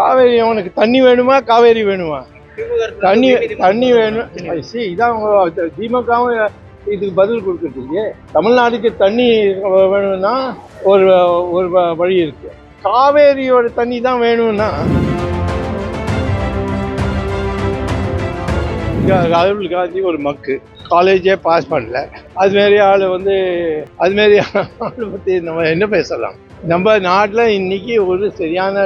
காவேரி அவனுக்கு தண்ணி வேணுமா காவேரி வேணுமா? தண்ணி தண்ணி வேணும். சி இதான் திமுகவும் இதுக்கு பதில் கொடுக்குறதுக்கு தமிழ்நாட்டுக்கு தண்ணி வேணும்னா ஒரு ஒரு வழி இருக்கு. காவேரியோட தண்ணி தான் வேணும்னா. ராகுல் காந்தி ஒரு மக்கு. காலேஜே பாஸ் பண்ணல. அது மாரி ஆள் வந்து அது மாரி ஆள் பற்றி நம்ம என்ன பேசலாம்? நம்ம நாட்டில் இன்னைக்கு ஒரு சரியான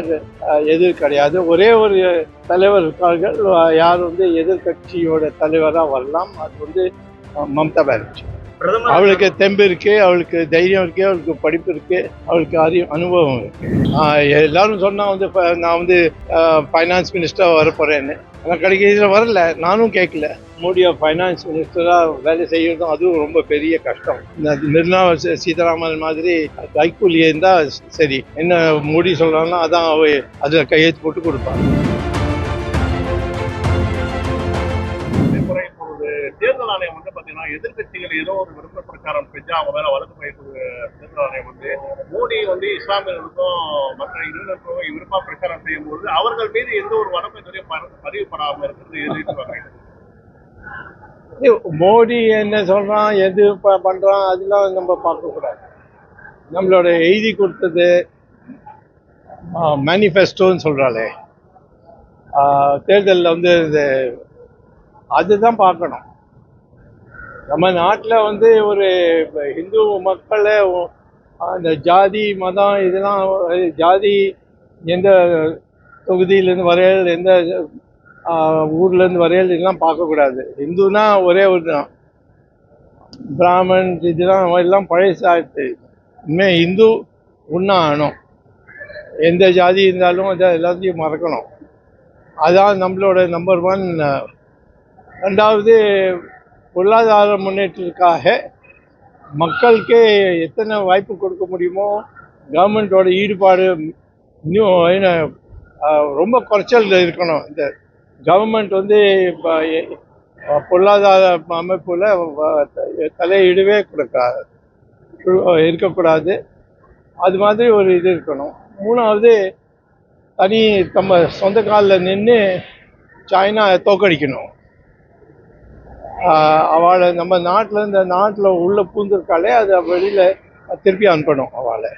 எதிர் கிடையாது. ஒரே ஒரு தலைவர் இருக்கார்கள். யார் வந்து எதிர்கட்சியோட தலைவராக வரலாம். அது வந்து மம்தா பானர்ஜி. அவளுக்கு தெம்பு இருக்கு அவளுக்கு தைரியம் இருக்கு அவளுக்கு படிப்பு இருக்கு அவளுக்கு அறி அனுபவம் இருக்கு. எல்லாரும் சொன்னா வந்து நான் வந்து ஃபைனான்ஸ் மினிஸ்டர் வர ஆனால் கிடைக்கிறதுல வரல. நானும் கேட்கல. மோடியை ஃபைனான்ஸ் மினிஸ்டராக வேலை செய்யறதும் அதுவும் ரொம்ப பெரிய கஷ்டம். இந்த நிர்மலா சீதாராமன் மாதிரி கைக்கூலி இருந்தால் சரி. என்ன மோடி சொல்றாங்கன்னா அதான் அவ அதில் கையெழுத்து போட்டு கொடுப்பாங்க. தேர்தல் ஆணையம் வந்து பாத்தீங்கன்னா எதிர்க்கட்சிகள் ஏதோ ஒரு விருப்ப பிரச்சாரம் செஞ்சு அவங்க மேல வழக்கு பதிவு தேர்தல் ஆணையம் வந்து. மோடி வந்து இஸ்லாமியர்களுக்கும் மற்ற இளைஞர்களுக்கும் விருப்ப பிரச்சாரம் செய்யும் போது அவர்கள் மீது எந்த ஒரு வழக்கு இதுவரையும் பதிவுபடாமல் இருக்கிறது எதிர்ப்பு மோடி என்ன சொல்றான் எது பண்றான் அதெல்லாம் நம்ம பார்க்கக்கூடாது. நம்மளோட எழுதி கொடுத்தது மேனிஃபெஸ்டோன்னு சொல்றாளே. தேர்தலில் வந்து இது அதுதான் பார்க்கணும். நம்ம நாட்டில் வந்து ஒரு இந்து மக்களை அந்த ஜாதி மதம் இதெல்லாம் ஜாதி எந்த தொகுதியிலேருந்து வரையல் எந்த ஊர்லேருந்து வரையல் இதெல்லாம் பார்க்கக்கூடாது. இந்துனா ஒரே ஒரு தான் பிராமன் இதெல்லாம் எல்லாம் பழசாகிட்டு இனிமேல் இந்து ஒன்றா ஆகணும். எந்த ஜாதி இருந்தாலும் அதை எல்லாத்தையும் மறக்கணும். அதான் நம்மளோட நம்பர் ஒன் ரெண்டாவது பொருளாதார முன்னேற்றத்துக்காக மக்களுக்கு எத்தனை வாய்ப்பு கொடுக்க முடியுமோ கவர்மெண்ட்டோட ஈடுபாடு இன்னும் என்ன ரொம்ப குறைச்சல் இருக்கணும். இந்த கவர்மெண்ட் வந்து இப்போ பொருளாதார அமைப்பில் தலையிடவே கொடுக்காது. இருக்கக்கூடாது. அது மாதிரி ஒரு இது இருக்கணும். மூணாவது தனி நம்ம சொந்த காலில் நின்று சைனா தோக்கடிக்கணும் அவளை நம்ம நாட்டில் இந்த நாட்டில் உள்ள பூந்திருக்காளே அதை வெளியில் திருப்பி அனுப்பணும் அவளை.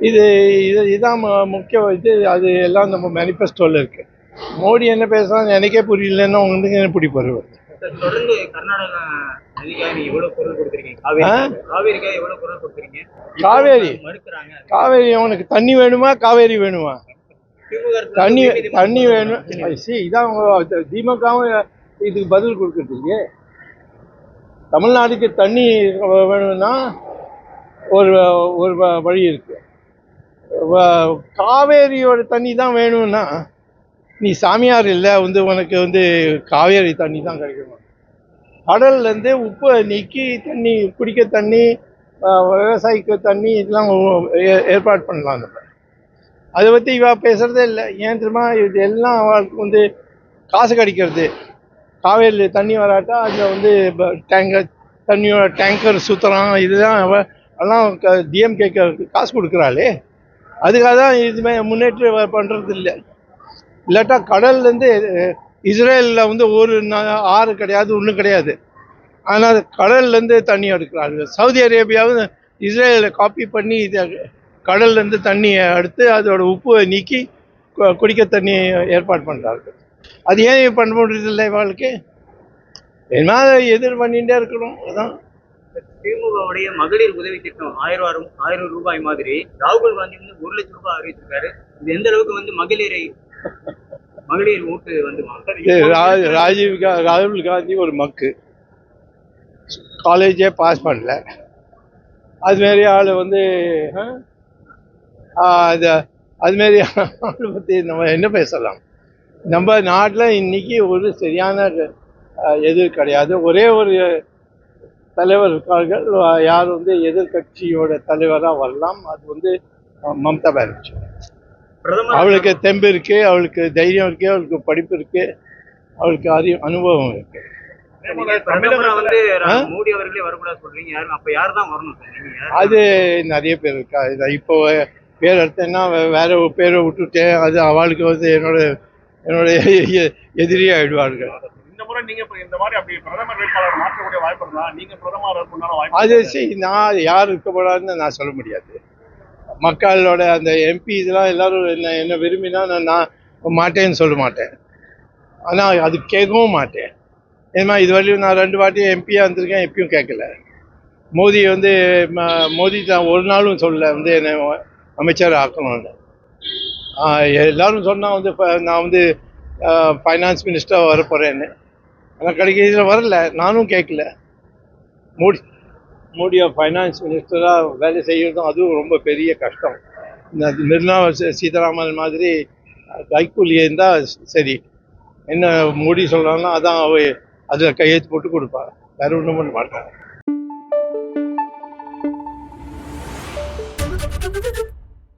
இது இது இதான் மு- முக்கிய இது அது எல்லாம் நம்ம மேனிஃபெஸ்டோவில் இருக்கு. மோடி என்ன பேசுறான்னு எனக்கே புரியலன்னா உங்களுக்கு என்ன பிடிப்பாரு தொடர்ந்து கர்நாடகா காவேரி காவேரி? அவனுக்கு தண்ணி வேணுமா? காவேரி வேணுமா? தண்ணி தண்ணி வேணும். இதான் திமுகவும் இதுக்கு பதில் கொடுக்குறதுக்கு தமிழ்நாட்டுக்கு தண்ணி வேணும்னா ஒரு ஒரு வழி இருக்கு. காவேரியோட தண்ணி தான் வேணும்னா நீ சாமியார் இல்லை வந்து உனக்கு வந்து காவேரி தண்ணி தான் கிடைக்கணும். கடல்லேருந்து உப்பை நீக்கி தண்ணி குடிக்க தண்ணி விவசாயிக்கு தண்ணி இதெல்லாம் ஏ- ஏற்பாடு பண்ணலாம் நம்ம. அதை பற்றி இவா பேசுகிறதே இல்லை. ஏன் தெரியுமா? இது எல்லாம் அவளுக்கு வந்து காசு கிடைக்கிறது. காவேரியில் தண்ணி வராட்டா அதில் வந்து இப்போ டேங்கர் தண்ணியோட டேங்கர் சுற்றுறான் இதுதான் எல்லாம் எல்லாம் டிஎம்கேக்கு காசு கொடுக்குறாளே. அதுக்காக தான் இதுமே முன்னேற்றம் பண்ணுறது இல்லை. இல்லாட்டா கடல்லேருந்து இஸ்ரேலில் வந்து ஒரு ஆறு கிடையாது ஒன்றும் கிடையாது. ஆனால் கடல்லேருந்து தண்ணி எடுக்கிறாங்க. சவுதி அரேபியாவும் இஸ்ரேலில் காப்பி பண்ணி இதை கடல்லேருந்து தண்ணியை எடுத்து அதோட உப்பை நீக்கி கு- குடிக்க தண்ணி ஏற்பாடு பண்ணுறாங்க அது ஏன் பண்ண முடியறதில்லை இவளுக்கு என்ன எதிர் பண்ணிகிட்டே இருக்கணும் அதான். திமுகவுடைய மகளிர் உதவி திட்டம் ஆயிரம் ஆயிரம் ரூபாய் மாதிரி ராகுல் காந்தி வந்து ஒரு லட்சம் ரூபாய் அறிவிச்சிருக்காரு. இது எந்த அளவுக்கு வந்து மகளிரை மகளிர் ஓட்டு வந்து ராஜீவ் ராகுல் காந்தி ஒரு மக்கு. காலேஜே பாஸ் பண்ணல. அது மாரி ஆள் வந்து அது அது மாரி ஆள் பற்றி நம்ம என்ன பேசலாம்? நம்ம நாட்டில் இன்னைக்கு ஒரு சரியான எதிர் கிடையாது. ஒரே ஒரு தலைவர் இருக்கார்கள். யார் வந்து எதிர்கட்சியோட தலைவராக வரலாம் அது வந்து மம்தா பானர்ஜி. அவளுக்கு தெம்பு இருக்கு அவளுக்கு தைரியம் இருக்கு அவளுக்கு படிப்பு இருக்கு அவளுக்கு அறி அனுபவம் இருக்கு. அது நிறைய பேர் இருக்கா? இது இப்போ பேர் எடுத்தேன்னா வேற பேரை விட்டுட்டேன் அது அவளுக்கு வந்து என்னோட என்னோட எ- எதிரியே ஆயிடுவார்கள். அது இருக்கா? நான் யார் இருக்கப்படாதுன்னு நான் சொல்ல முடியாது. மக்களோட அந்த எம்பி இதெல்லாம் எல்லாரும் என்ன என்ன விரும்பினா நான் நான் மாட்டேன்னு சொல்ல மாட்டேன். ஆனால் அது கேட்கவும் மாட்டேன். ஏன்னா இது வரையும் நான் ரெண்டு வாட்டி எம்பியாக இருந்திருக்கேன் எப்பயும் கேட்கல. மோடி வந்து ம- மோடி தான் ஒரு நாளும் சொல்லல வந்து என்னை அமைச்சர் ஆக்கணும்னு. எல்லாரும் சொன்னால் வந்து இப்போ நான் வந்து ஃபைனான்ஸ் மினிஸ்டராக வர போகிறேன்னு ஆனால் கடைசியில் வரல நானும் கேட்கல மோடி மோடியை ஃபைனான்ஸ் மினிஸ்டராக வேலை செய்கிறதும் அதுவும் ரொம்ப பெரிய கஷ்டம். இந்த நிர்மலா சீதாராமன் மாதிரி கைக்கூலி இருந்தால் சரி. என்ன மோடி சொல்கிறாங்கன்னா அதான் அவ அதில் கையெழுத்து போட்டு கொடுப்பா. வேற ஒன்றும் பண்ண மாட்டாங்க Thank you.